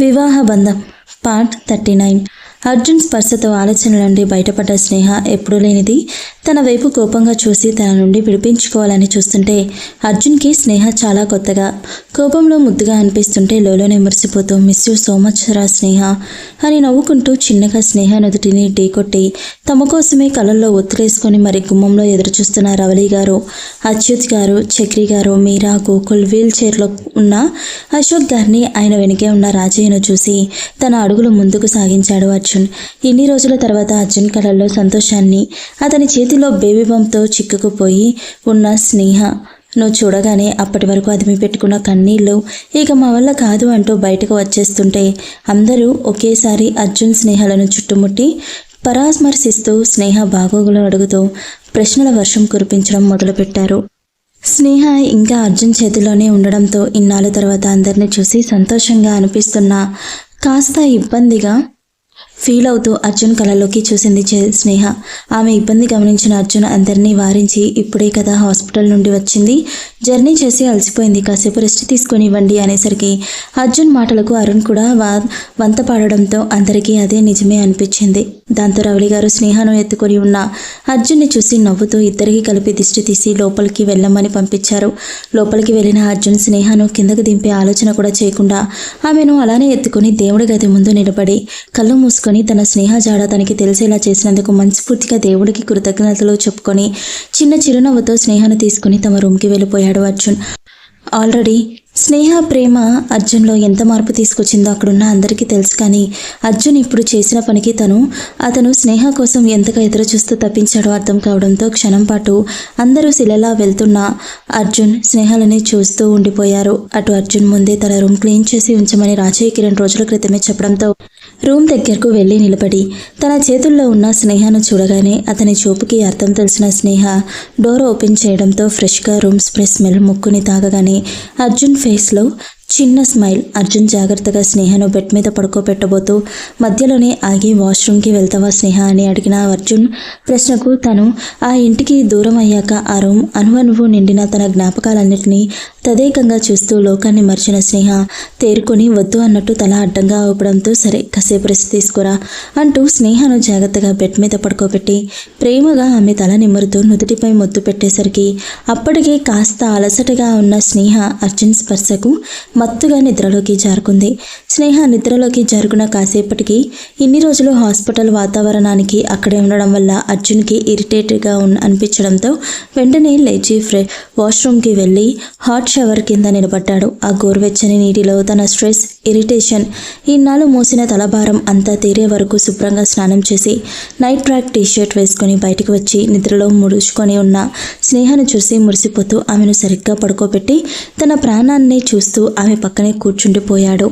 వివాహ బంధం part thirty nine Arjun స్పర్శతో ఆలోచన నుండి బయటపడ్డ స్నేహ ఎప్పుడూ లేనిది. తన వైపు కోపంగా చూసి తన నుండి విడిపించుకోవాలని చూస్తుంటే అర్జున్కి స్నేహ చాలా కొత్తగా కోపంలో ముద్దుగా అనిపిస్తుంటే లోలోనే మురిసిపోతూ మిస్ యూ సో మచ్ రా స్నేహ అని నవ్వుకుంటూ చిన్నగా స్నేహ నుదుటిని ఢీకొట్టి తమ కోసమే కళ్ళల్లో ఒత్తిలేసుకొని మరి గుమ్మంలో ఎదురుచూస్తున్న రవలి గారు అచ్యుత్ గారు చక్రి గారు మీరా గోకుల్ వీల్ చైర్లో ఉన్న అశోక్ గారిని ఆయన వెనుకే ఉన్న రాజయ్యను చూసి తన అడుగులు ముందుకు సాగించాడు అర్జున్. ఇన్ని రోజుల తర్వాత అర్జున్ కళల్లో సంతోషాన్ని అతని చేతిలో బేబీ బంప్తో చిక్కుకుపోయి ఉన్న స్నేహ. నువ్వు చూడగానే అప్పటి వరకు అదిమి పెట్టుకున్న కన్నీళ్ళు ఇక మా వల్ల కాదు అంటూ బయటకు వచ్చేస్తుంటే అందరూ ఒకేసారి అర్జున్ స్నేహలను చుట్టుముట్టి పరామర్శిస్తూ స్నేహ బాగోగులు అడుగుతూ ప్రశ్నల వర్షం కురిపించడం మొదలుపెట్టారు. స్నేహ ఇంకా అర్జున్ చేతిలోనే ఉండడంతో ఇన్నాళ్ళ తర్వాత అందరిని చూసి సంతోషంగా అనిపిస్తున్నా. కాస్త ఇబ్బందిగా ఫీల్ అవుతూ అర్జున్ కళలోకి చూసింది చే- స్నేహ. ఆమె ఇబ్బంది గమనించిన అర్జున్ అందరినీ వారించి ఇప్పుడే కదా హాస్పిటల్ నుండి వచ్చింది. జర్నీ చేసి అలసిపోయింది. కాసేపు రెస్ట్ తీసుకొనివ్వండి అనేసరికి అర్జున్ మాటలకు అరుణ్ కూడా వా వంత పాడడంతో అందరికీ అదే నిజమే అనిపించింది. దాంతో రవళి గారు స్నేహను ఎత్తుకొని ఉన్న అర్జున్ని చూసి నవ్వుతూ ఇద్దరికి కలిపి దిష్టి తీసి లోపలికి వెళ్ళమని పంపించారు. లోపలికి వెళ్ళిన అర్జున్ స్నేహను కిందకు దింపే ఆలోచన కూడా చేయకుండా ఆమెను అలానే ఎత్తుకొని దేవుడి గది ముందు నిలబడి కళ్ళు మూసుకొని తన స్నేహ జాడ తనకి తెలిసేలా చేసినందుకు మనస్ఫూర్తిగా దేవుడికి కృతజ్ఞతలు చెప్పుకొని చిన్న చిరునవ్వుతో స్నేహను తీసుకుని తమ రూమ్కి వెళ్ళిపోయాడు అర్జున్. ఆల్రెడీ స్నేహ ప్రేమ అర్జున్లో ఎంత మార్పు తీసుకొచ్చిందో అక్కడున్న అందరికీ తెలుసు కానీ అర్జున్ ఇప్పుడు చేసిన పనికి తను అతను స్నేహ కోసం ఎంతగా ఎదురు చూస్తూ తప్పించాడో అర్థం కావడంతో క్షణం పాటు అందరూ శిలలా వెళ్తున్న అర్జున్ స్నేహాలని చూస్తూ ఉండిపోయారు. అటు అర్జున్ ముందే తన రూమ్ క్లీన్ చేసి ఉంచమని రాజయ్య కిరణ్ రోజుల క్రితమే చెప్పడంతో రూమ్ దగ్గరకు వెళ్ళి నిలబడి తన చేతుల్లో ఉన్న స్నేహను చూడగానే అతని చూపుకి అర్థం తెలిసిన స్నేహ డోర్ ఓపెన్ చేయడంతో ఫ్రెష్గా రూమ్ స్ప్రే స్మెల్ ముక్కుని తాగగానే అర్జున్ ఫేస్లో చిన్న స్మైల్. అర్జున్ జాగ్రత్తగా స్నేహను బెడ్ మీద పడుకోబెట్టబోతూ మధ్యలోనే ఆగి వాష్రూమ్కి వెళ్తావా స్నేహ అని అడిగిన అర్జున్ ప్రశ్నకు తను. ఆ ఇంటికి దూరం అయ్యాక ఆ రూమ్ అనువనువు నిండిన తన జ్ఞాపకాలన్నింటినీ తదేకంగా చూస్తూ లోకాన్ని మర్చిన స్నేహ తేరుకొని వద్దు అన్నట్టు తల అడ్డంగా ఊపడంతో సరే కాసేపు రెస్ట్ తీసుకురా అంటూ స్నేహను జాగ్రత్తగా బెడ్ మీద పడుకోబెట్టి ప్రేమగా ఆమె తల నిమురుతూ నుదుటిపై ముద్దు పెట్టేసరికి అప్పటికే కాస్త అలసటగా ఉన్న స్నేహ అర్జున్ స్పర్శకు మత్తుగా నిద్రలోకి జారుకుంది. స్నేహ నిద్రలోకి జారుకున్న కాసేపటికి ఇన్ని రోజులు హాస్పిటల్ వాతావరణానికి అక్కడే ఉండడం వల్ల అర్జున్కి ఇరిటేట్గా ఉన్న అనిపించడంతో వెంటనే లేచి ఫ్రె వాష్రూమ్కి వెళ్ళి హాట్ షవర్ కింద నిలబడ్డాడు. ఆ గోరువెచ్చని నీటిలో తన స్ట్రెస్ ఇరిటేషన్. ఇన్నాళ్ళు మోసిన తలభారం అంతా తీరే వరకు శుభ్రంగా స్నానం చేసి నైట్ ట్రాక్ టీషర్ట్ వేసుకొని బయటకు వచ్చి నిద్రలో ముడుచుకొని ఉన్న స్నేహను చూసి మురిసిపోతూ ఆమెను సరిగ్గా పడుకోబెట్టి తన ప్రాణాన్ని చూస్తూ ఆమె పక్కనే కూర్చుండిపోయాడు.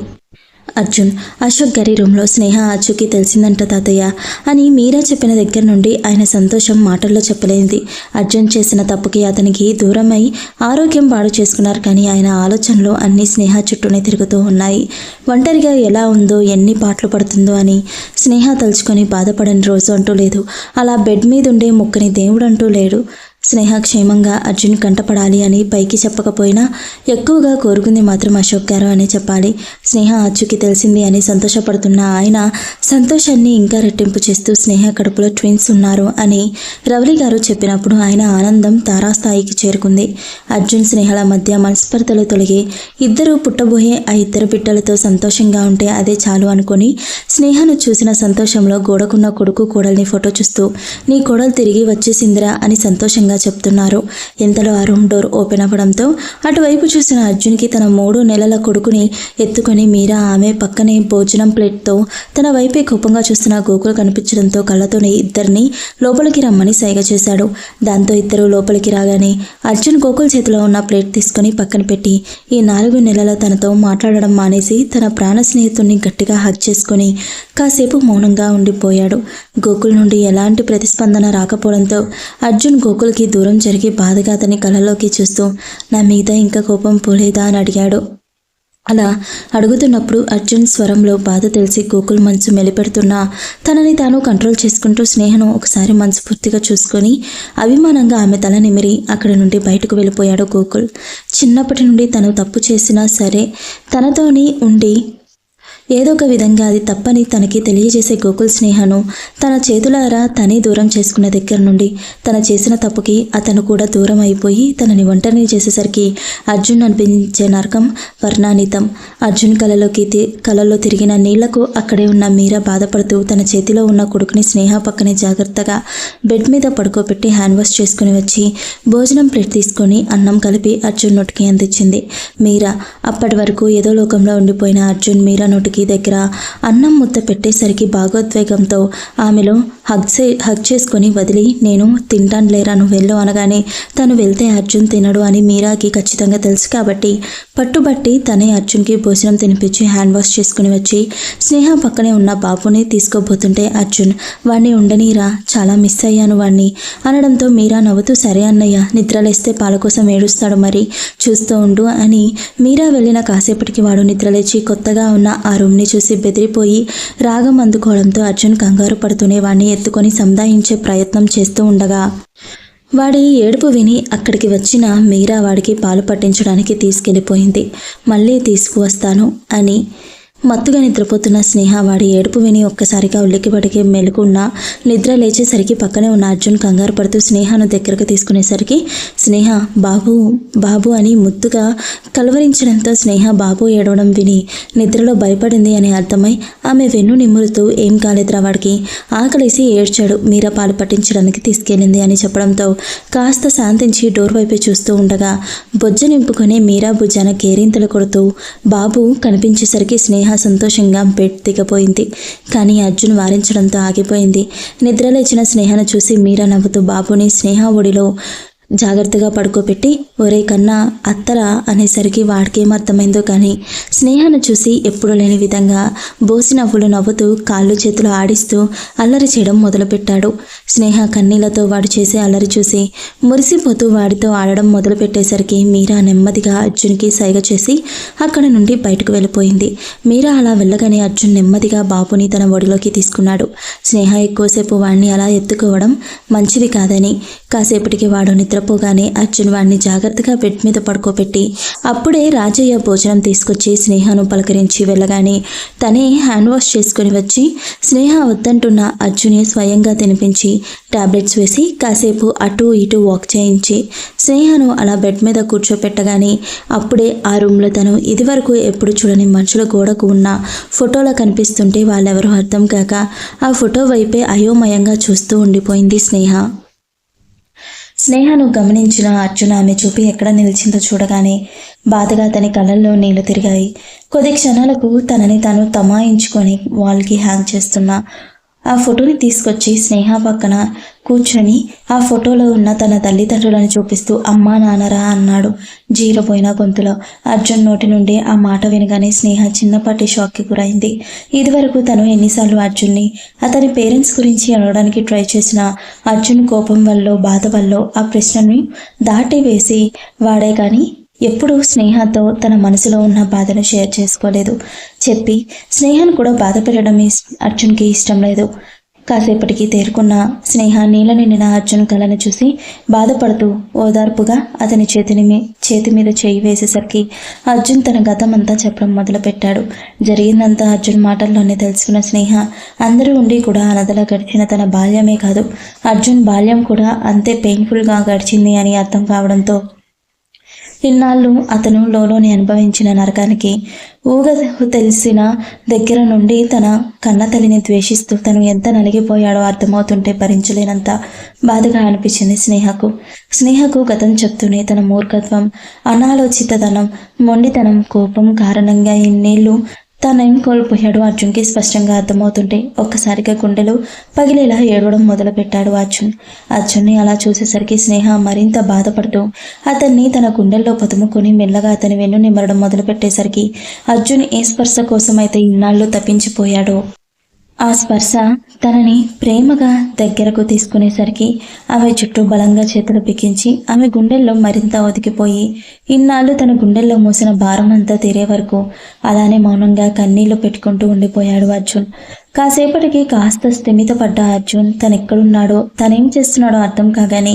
అర్జున్ అశోక్ గారి రూమ్లో స్నేహ అచ్చుకి తెలిసిందంట తాతయ్య. అని మీరా చెప్పిన దగ్గర నుండి ఆయన సంతోషం మాటల్లో చెప్పలేనిది. అర్జున్ చేసిన తప్పుకి అతనికి దూరమై ఆరోగ్యం పాడు చేసుకున్నారు కానీ ఆయన ఆలోచనలు అన్నీ స్నేహ చుట్టూనే తిరుగుతూ ఉన్నాయి. ఒంటరిగా ఎలా ఉందో ఎన్ని పాటలు పడుతుందో అని స్నేహ తలుచుకొని బాధపడని రోజు అంటూ లేదు. అలా బెడ్ మీద ఉండే ముక్కని దేవుడు అంటూ లేడు. స్నేహ క్షేమంగా అర్జున్ కంటపడాలి అని పైకి చెప్పకపోయినా ఎక్కువగా కోరుకుంది మాత్రం అశోక్ గారు అని చెప్పాలి. స్నేహ అచ్చుకి తెలిసింది అని సంతోషపడుతున్న ఆయన సంతోషాన్ని ఇంకా రెట్టింపు చేస్తూ స్నేహ కడుపులో ట్విన్స్ ఉన్నారు అని రవలి గారు చెప్పినప్పుడు ఆయన ఆనందం తారాస్థాయికి చేరుకుంది. అర్జున్ స్నేహల మధ్య మనస్పర్ధలు తొలగి ఇద్దరు పుట్టబోయే ఆ ఇద్దరు బిడ్డలతో సంతోషంగా ఉంటే అదే చాలు అనుకొని స్నేహను చూసిన సంతోషంలో గోడకున్న కొడుకు కోడల్ని ఫోటో చూస్తూ నీ కోడలు తిరిగి వచ్చేసిందిరా అని సంతోషంగా చెప్తున్నారు. ఇంతలో ఆ రూమ్ డోర్ ఓపెన్ అవ్వడంతో అటువైపు చూసిన అర్జున్కి తన మూడు నెలల కొడుకుని ఎత్తుకొని మీరా ఆమె పక్కనే భోజనం ప్లేట్తో తన వైపే కోపంగా చూస్తున్న గోకులు కనిపించడంతో కళ్ళతోనే ఇద్దరిని లోపలికి రమ్మని సైగ చేశాడు. దాంతో ఇద్దరు లోపలికి రాగానే అర్జున్ గోకుల్ చేతిలో ఉన్న ప్లేట్ తీసుకొని పక్కన పెట్టి ఈ నాలుగు నెలల తనతో మాట్లాడడం మానేసి తన ప్రాణ స్నేహితుడిని గట్టిగా హక్ చేసుకొని కాసేపు మౌనంగా ఉండిపోయాడు. గోకుల్ నుండి ఎలాంటి ప్రతిస్పందన రాకపోవడంతో అర్జున్ గోకుల్కి దూరం జరిగి బాధగా అతని కళ్ళలోకి చూస్తూ నా మీద ఇంకా కోపం పోలేదా? అని అడిగాడు. అలా అడుగుతున్నప్పుడు అర్జున్ స్వరంలో బాధ తెలిసి గోకుల్ మనసు మెలిపెడుతున్నా తనని తాను కంట్రోల్ చేసుకుంటూ స్నేహను ఒకసారి మనస్ఫూర్తిగా చూసుకొని అభిమానంగా ఆమె తల నిమిరి అక్కడి నుండి బయటకు వెళ్ళిపోయాడు గోకుల్. చిన్నప్పటి నుండి తను తప్పు చేసినా సరే తనతోని ఉండి ఏదో ఒక విధంగా అది తప్పని తనకి తెలియజేసే గోకుల్ స్నేహను తన చేతులారా తనే దూరం చేసుకున్న దగ్గర నుండి తన చేసిన తప్పుకి అతను కూడా దూరం అయిపోయి తనని ఒంటరిని చేసేసరికి అర్జున్ అనిపించే నరకం వర్ణానితం అర్జున్ కలలోకి తి- కలలో తిరిగిన నీళ్ళకు అక్కడే ఉన్న మీరా బాధపడుతూ తన చేతిలో ఉన్న కొడుకుని స్నేహ పక్కనే జాగ్రత్తగా బెడ్ మీద పడుకోబెట్టి హ్యాండ్ వాష్ చేసుకుని వచ్చి భోజనం ప్లేట్ తీసుకొని అన్నం కలిపి అర్జున్ నోటికి అందించింది. మీరా అప్పటి వరకు ఏదో లోకంలో ఉండిపోయిన అర్జున్ మీరా నోటికి దగ్గర అన్నం ముద్ద పెట్టేసరికి భాగోద్వేగంతో ఆమెలో హగ్ చే హగ్ చేసుకొని వదిలి నేను తింటాను లేరా నువ్వు వెళ్ళు అనగానే తను వెళ్తే అర్జున్ తినడు అని మీరాకి ఖచ్చితంగా తెలుసు కాబట్టి పట్టుబట్టి తనే అర్జున్కి భోజనం తినిపించి హ్యాండ్ వాష్ చేసుకుని వచ్చి స్నేహ పక్కనే ఉన్న బాబుని తీసుకోబోతుంటే అర్జున్ వాణ్ణి ఉండనీరా చాలా మిస్ అయ్యాను వాణ్ణి అనడంతో మీరా నవ్వుతూ సరే అన్నయ్య నిద్రలేస్తే పాల కోసం ఏడుస్తాడు మరి చూస్తూ ఉండు అని మీరా వెళ్ళిన కాసేపటికి వాడు నిద్రలేచి కొత్తగా ఉన్న ఆ రూమ్ని చూసి బెదిరిపోయి రాగం అందుకోవడంతో అర్జున్ కంగారు పడుతూనే వాణ్ణి ఎత్తుకొని సంధాయించే ప్రయత్నం చేస్తూ ఉండగా వాడి ఏడుపు విని అక్కడికి వచ్చిన మీరా వాడికి పాలు పట్టించడానికి తీసుకెళ్ళిపోయింది. మళ్ళీ తీసుకువస్తాను అని మత్తుగా నిద్రపోతున్న స్నేహ వాడి ఏడుపు విని ఒక్కసారిగా ఉల్లికిపడికి మెలుకున్న నిద్ర లేచేసరికి పక్కనే ఉన్న అర్జున్ కంగారు పడుతూ స్నేహను దగ్గరకు తీసుకునేసరికి స్నేహ బాబు బాబు అని ముద్దుగా కలవరించడంతో స్నేహ బాబు ఏడవడం విని నిద్రలో భయపడింది అని అర్థమై ఆమె వెన్ను నిమురుతూ ఏం కాలేదురా వాడికి ఆకలేసి ఏడ్చాడు మీరా పాలు పట్టించడానికి తీసుకెళ్ళింది అని చెప్పడంతో కాస్త శాంతించి డోర్ వైపే చూస్తూ ఉండగా బొజ్జ నింపుకొని మీరా భుజాన కేరింతలు కొడుతూ బాబు కనిపించేసరికి స్నేహ సంతోషంగా బెడ్ దిగపోయింది కానీ అర్జున్ వారించడంతో ఆగిపోయింది. నిద్రలేచిన స్నేహను చూసి మీరా నవ్వుతూ బాబుని స్నేహ ఒడిలో జాగ్రత్తగా పడుకోబెట్టి ఒరే కన్నా అత్తరా అనేసరికి వాడికేం అర్థమైందో కానీ స్నేహను చూసి ఎప్పుడు లేని విధంగా బోసి నవ్వులు నవ్వుతూ కాళ్ళు చేతులు ఆడిస్తూ అల్లరి చేయడం మొదలుపెట్టాడు. స్నేహ కన్నీళ్ళతో వాడు చేసే అల్లరి చూసి మురిసిపోతూ వాడితో ఆడడం మొదలుపెట్టేసరికి మీరా నెమ్మదిగా అర్జున్కి సైగ చేసి అక్కడ నుండి బయటకు వెళ్ళిపోయింది. మీరా అలా వెళ్ళగానే అర్జున్ నెమ్మదిగా బాబుని తన ఒడిలోకి తీసుకున్నాడు. స్నేహ ఎక్కువసేపు వాడిని అలా ఎత్తుకోవడం మంచిది కాదని కాసేపటికి వాడు నిద్రపోగానే అర్జున్ వాడిని జాగ్రత్తగా బెడ్ మీద పడుకోబెట్టి అప్పుడే రాజయ్య భోజనం తీసుకొచ్చి స్నేహను పలకరించి వెళ్ళగానే తనే హ్యాండ్ వాష్ చేసుకుని వచ్చి స్నేహ వద్దంటున్న. అర్జునే స్వయంగా తినిపించి టాబ్లెట్స్ వేసి కాసేపు అటు ఇటు వాక్ చేయించి స్నేహను అలా బెడ్ మీద కూర్చోపెట్టగానే అప్పుడే ఆ రూమ్లో తను ఇదివరకు ఎప్పుడు చూడని మనుషుల గోడకు ఉన్న ఫోటోలో కనిపిస్తుంటే వాళ్ళెవరూ అర్థం కాక ఆ ఫోటో వైపే అయోమయంగా చూస్తూ ఉండిపోయింది స్నేహ. స్నేహను గమనించిన అర్జున ఆమె చూపి ఎక్కడ నిలిచిందో చూడగానే బాధగా అతని కళ్ళల్లో నీళ్ళు తిరిగాయి. కొద్ది క్షణాలకు తనని తాను తమాయించుకొని వాల్కి హ్యాంగ్ చేస్తున్న ఆ ఫోటోని తీసుకొచ్చి స్నేహ పక్కన కూర్చొని ఆ ఫోటోలో ఉన్న తన తల్లిదండ్రులను చూపిస్తూ అమ్మా నాన్నరా అన్నాడు జీరపోయిన గొంతులో. అర్జున్ నోటి నుండి ఆ మాట వినగానే స్నేహ చిన్నపాటి షాక్కి గురైంది. ఇదివరకు తను ఎన్నిసార్లు అర్జున్ని అతని పేరెంట్స్ గురించి అనడానికి ట్రై చేసిన అర్జున్ కోపం వల్ల బాధ వల్ల ఆ ప్రశ్నని దాటి వేసి వాడే కానీ ఎప్పుడూ స్నేహతో తన మనసులో ఉన్న బాధను షేర్ చేసుకోలేదు. చెప్పి స్నేహను కూడా బాధ పెట్టడం అర్జున్కి ఇష్టం లేదు. కాసేపటికి తేరుకున్న స్నేహ నీల నిండిన అర్జున్ కళను చూసి బాధపడుతూ ఓదార్పుగా అతని చేతిని మీ- చేతి మీద చేయి వేసేసరికి అర్జున్ తన గతం అంతా చెప్పడం మొదలుపెట్టాడు. జరిగిందంతా అర్జున్ మాటల్లోనే తెలుసుకున్న స్నేహ అందరూ ఉండి కూడా అనదలా గడిచిన తన బాల్యమే కాదు అర్జున్ బాల్యం కూడా అంతే పెయిన్ఫుల్గా గడిచింది అని అర్థం కావడంతో ఇన్నాళ్ళు అతను లోలోని అనుభవించిన నరకానికి ఊగ తెలిసిన దగ్గర నుండి తన కన్న తల్లిని ద్వేషిస్తూ తను ఎంత నలిగిపోయాడో అర్థమవుతుంటే భరించలేనంత బాధగా అనిపించింది స్నేహకు. స్నేహకు గతం చెప్తూనే తన మూర్ఖత్వం అనాలోచితతనం మొండితనం కోపం కారణంగా ఇన్నేళ్ళు తానేం కోల్పోయాడు అర్జున్కి స్పష్టంగా అర్థమవుతుంటే ఒక్కసారిగా గుండెలు పగిలేలా ఏడవడం మొదలుపెట్టాడు అర్జున్. అర్జున్ని అలా చూసేసరికి స్నేహ మరింత బాధపడుతూ అతన్ని తన గుండెల్లో పదుముకొని మెల్లగా అతని వెన్ను నిమరడం మొదలుపెట్టేసరికి అర్జున్ ఏ స్పర్శ కోసమైతే ఇన్నాళ్ళు తప్పించిపోయాడో ఆ స్పర్శ తనని ప్రేమగా దగ్గరకు తీసుకునేసరికి ఆమె చుట్టూ బలంగా చేతులు బిగించి ఆమె గుండెల్లో మరింత ఒదిగిపోయి ఇన్నాళ్ళు తన గుండెల్లో మూసిన భారం అంతా తీరే వరకు అలానే మౌనంగా కన్నీళ్ళు పెట్టుకుంటూ ఉండిపోయాడు అర్జున్. కాసేపటికి కాస్త స్థిమితపడ్డ అర్జున్ తనెక్కడున్నాడో తనేం చేస్తున్నాడో అర్థం కాగానే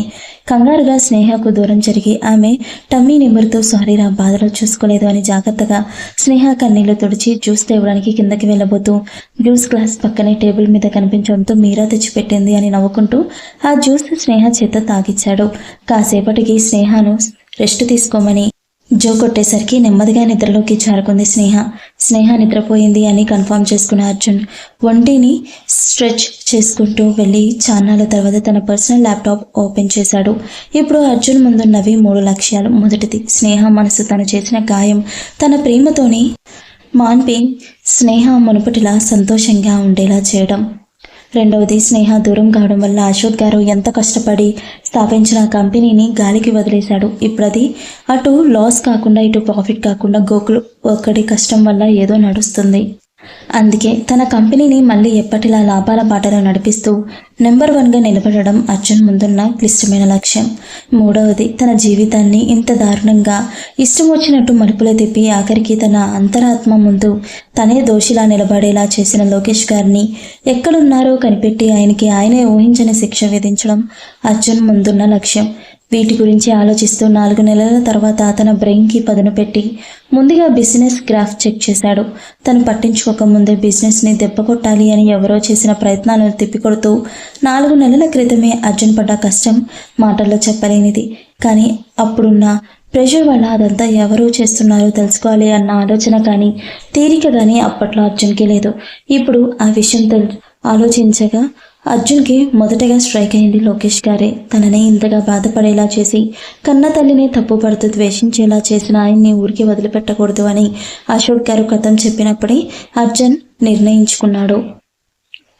కంగారుగా స్నేహకు దూరం జరిగి ఆమె టమ్మీ నిమురుతూ సారీరా బాధలో చూసుకోలేదు అని జాగ్రత్తగా స్నేహ కన్నీళ్ళు తుడిచి జ్యూస్ తేవడానికి కిందకి వెళ్ళబోతూ జ్యూస్ గ్లాస్ పక్కనే టేబుల్ మీద కనిపించడంతో మీరా తెచ్చిపెట్టింది అని నవ్వుకుంటూ ఆ జ్యూస్ స్నేహ చేత తాగిచ్చాడు. కాసేపటికి స్నేహను రెస్ట్ తీసుకోమని జో కొట్టేసరికి నెమ్మదిగా నిద్రలోకి జారుకుంది స్నేహ. స్నేహ నిద్రపోయింది అని కన్ఫర్మ్ చేసుకున్న అర్జున్ ఒంటిని స్ట్రెచ్ చేసుకుంటూ వెళ్ళి చాన్నాల తర్వాత తన పర్సనల్ ల్యాప్టాప్ ఓపెన్ చేశాడు. ఇప్పుడు అర్జున్ ముందున్నవి మూడు లక్ష్యాలు. మొదటిది స్నేహ మనసు తను చేసిన గాయం. తన ప్రేమతోని మాన్పి స్నేహ మునుపటిలా సంతోషంగా ఉండేలా చేయడం. రెండవది స్నేహ దూరం కావడం వల్ల అశోక్ గారు ఎంత కష్టపడి స్థాపించిన కంపెనీని గాలికి వదిలేశాడు. ఇప్పుడది అటు లాస్ కాకుండా ఇటు ప్రాఫిట్ కాకుండా గోకులు ఒక్కడి కష్టం వల్ల ఏదో నడుస్తుంది. అందుకే తన కంపెనీని మళ్ళీ ఎప్పటిలా లాభాల బాటలో నడిపిస్తూ నెంబర్ వన్గా నిలబడడం అర్జున్ ముందున్న క్లిష్టమైన లక్ష్యం. మూడవది తన జీవితాన్ని ఇంత దారుణంగా ఇష్టం వచ్చినట్టు మలుపులు తిప్పి ఆఖరికి తన అంతరాత్మ ముందు తనే దోషిలా నిలబడేలా చేసిన లోకేష్ గారిని ఎక్కడున్నారో కనిపెట్టి ఆయనకి ఆయనే ఊహించని శిక్ష విధించడం అర్జున్ ముందున్న లక్ష్యం. వీటి గురించి ఆలోచిస్తూ నాలుగు నెలల తర్వాత తన బ్రెయిన్కి పదును పెట్టి ముందుగా బిజినెస్ గ్రాఫ్ చెక్ చేశాడు. తను పట్టించుకోకముందే బిజినెస్ని దెబ్బ కొట్టాలి అని ఎవరో చేసిన ప్రయత్నాలను తిప్పికొడుతూ నాలుగు నెలల క్రితమే అర్జున్ పడ్డ కష్టం మాటల్లో చెప్పలేనిది. కానీ అప్పుడున్న ప్రెషర్ వల్ల అదంతా ఎవరు చేస్తున్నారో తెలుసుకోవాలి అన్న ఆలోచన కానీ తీరిక కానీ అప్పట్లో అర్జున్కి లేదు. ఇప్పుడు ఆ విషయం తెలు ఆలోచించగా అర్జున్కి మొదటగా స్ట్రైక్ అయింది లోకేష్ గారే. తనని ఇంతగా బాధపడేలా చేసి కన్న తల్లిని తప్పుపడుతూ ద్వేషించేలా చేసిన ఆయన్ని ఊరికి వదిలిపెట్టకూడదు అని అశోక్ గారు కథం చెప్పినప్పుడే అర్జున్ నిర్ణయించుకున్నాడు.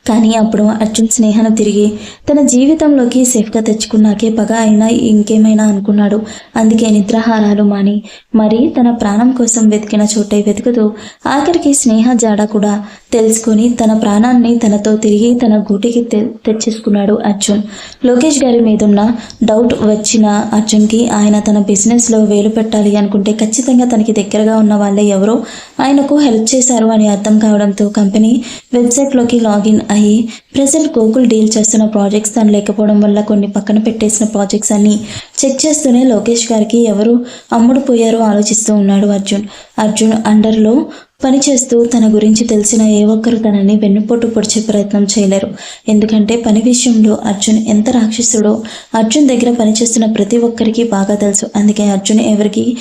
కానీ అప్పుడు అర్జున్ స్నేహను తిరిగి తన జీవితంలోకి సేఫ్గా తెచ్చుకున్నాకే పగ అయినా ఇంకేమైనా అనుకున్నాడు. అందుకే నిద్రాహారాలు మాని మరి తన ప్రాణం కోసం వెతికిన చోటే వెతుకుతూ ఆఖరికి స్నేహ జాడ కూడా తెలుసుకొని తన ప్రాణాన్ని తనతో తిరిగి తన గూటికి తె తెచ్చేసుకున్నాడు అర్జున్. లోకేష్ గారి మీదున్న డౌట్ వచ్చిన అర్జున్కి ఆయన తన బిజినెస్లో వేలు పెట్టాలి అనుకుంటే ఖచ్చితంగా తనకి దగ్గరగా ఉన్న వాళ్ళే ఎవరో ఆయనకు హెల్ప్ చేశారు అని అర్థం కావడంతో కంపెనీ వెబ్సైట్లోకి లాగిన్ అయ్యి ప్రజెంట్ గూగుల్ డీల్ చేస్తున్న ప్రాజెక్ట్స్ తను లేకపోవడం వల్ల కొన్ని పక్కన పెట్టేసిన ప్రాజెక్ట్స్ అన్ని చెక్ చేస్తూనే లోకేష్ గారికి ఎవరు అమ్ముడు పోయారో ఆలోచిస్తూ ఉన్నాడు అర్జున్. అర్జున్ అండర్లో పనిచేస్తూ తన గురించి తెలిసిన ఏ ఒక్కరు తనని వెన్నుపోటు పొడిచే ప్రయత్నం చేయలేరు. ఎందుకంటే పని విషయంలో అర్జున్ ఎంత రాక్షసుడో అర్జున్ దగ్గర పనిచేస్తున్న ప్రతి ఒక్కరికి బాగా తెలుసు. అందుకే అర్జున్ ఎవరికి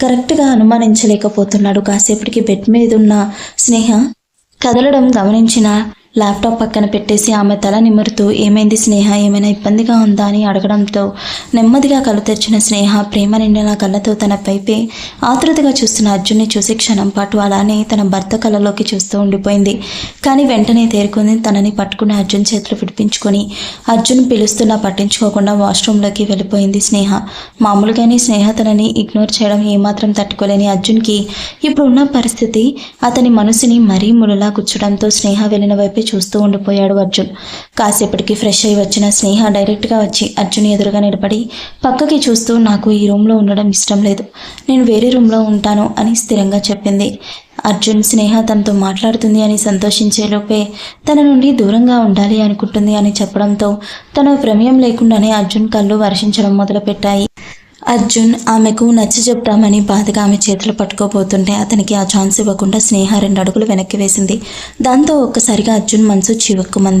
కరెక్ట్గా అనుమానించలేకపోతున్నాడు. కాసేపటికి బెడ్ మీద ఉన్న స్నేహ కదలడం గమనించిన ల్యాప్టాప్ పక్కన పెట్టేసి ఆమె తల నిమురుతూ ఏమైంది స్నేహ? ఏమైనా ఇబ్బందిగా ఉందా? అని అడగడంతో నెమ్మదిగా కళ్ళు తెచ్చిన స్నేహ ప్రేమ నిండిన కళ్ళతో తన పైపే ఆతృతగా చూస్తున్న అర్జున్ని చూసి క్షణం పాటు అలానే తన భర్త కళ్ళలోకి చూస్తూ ఉండిపోయింది. కానీ వెంటనే తేరుకుని తనని పట్టుకున్న అర్జున్ చేతులు విడిపించుకొని అర్జున్ పిలుస్తున్నా పట్టించుకోకుండా వాష్రూమ్లోకి వెళ్ళిపోయింది స్నేహ. మామూలుగానే స్నేహ తనని ఇగ్నోర్ చేయడం ఏమాత్రం తట్టుకోలేని అర్జున్కి ఇప్పుడున్న పరిస్థితి అతని మనసుని మరీ ములులా గుచ్చడంతో స్నేహ వెళ్ళిన వైపు చూస్తూ ఉండిపోయాడు అర్జున్. కాసేపటికి ఫ్రెష్ అయి వచ్చిన స్నేహ డైరెక్ట్గా వచ్చి అర్జున్ ఎదురుగా నిలబడి పక్కకి చూస్తూ నాకు ఈ రూమ్లో ఉండడం ఇష్టం లేదు. నేను వేరే రూమ్లో ఉంటాను అని స్థిరంగా చెప్పింది. అర్జున్ స్నేహ తనతో మాట్లాడుతుంది అని సంతోషించే లోపే తన నుండి దూరంగా ఉండాలి అనుకుంటుంది అని చెప్పడంతో తన ప్రమేయం లేకుండానే అర్జున్ కళ్ళు వర్షించడం మొదలుపెట్టాయి. అర్జున్ ఆమెకు నచ్చ చెప్తామని బాధగా ఆమె చేతులు పట్టుకోబోతుంటే అతనికి ఆ ఛాన్స్ ఇవ్వకుండా స్నేహ రెండు అడుగులు వెనక్కి వేసింది. దాంతో ఒక్కసారిగా అర్జున్ మనసు చివక్కుమంది.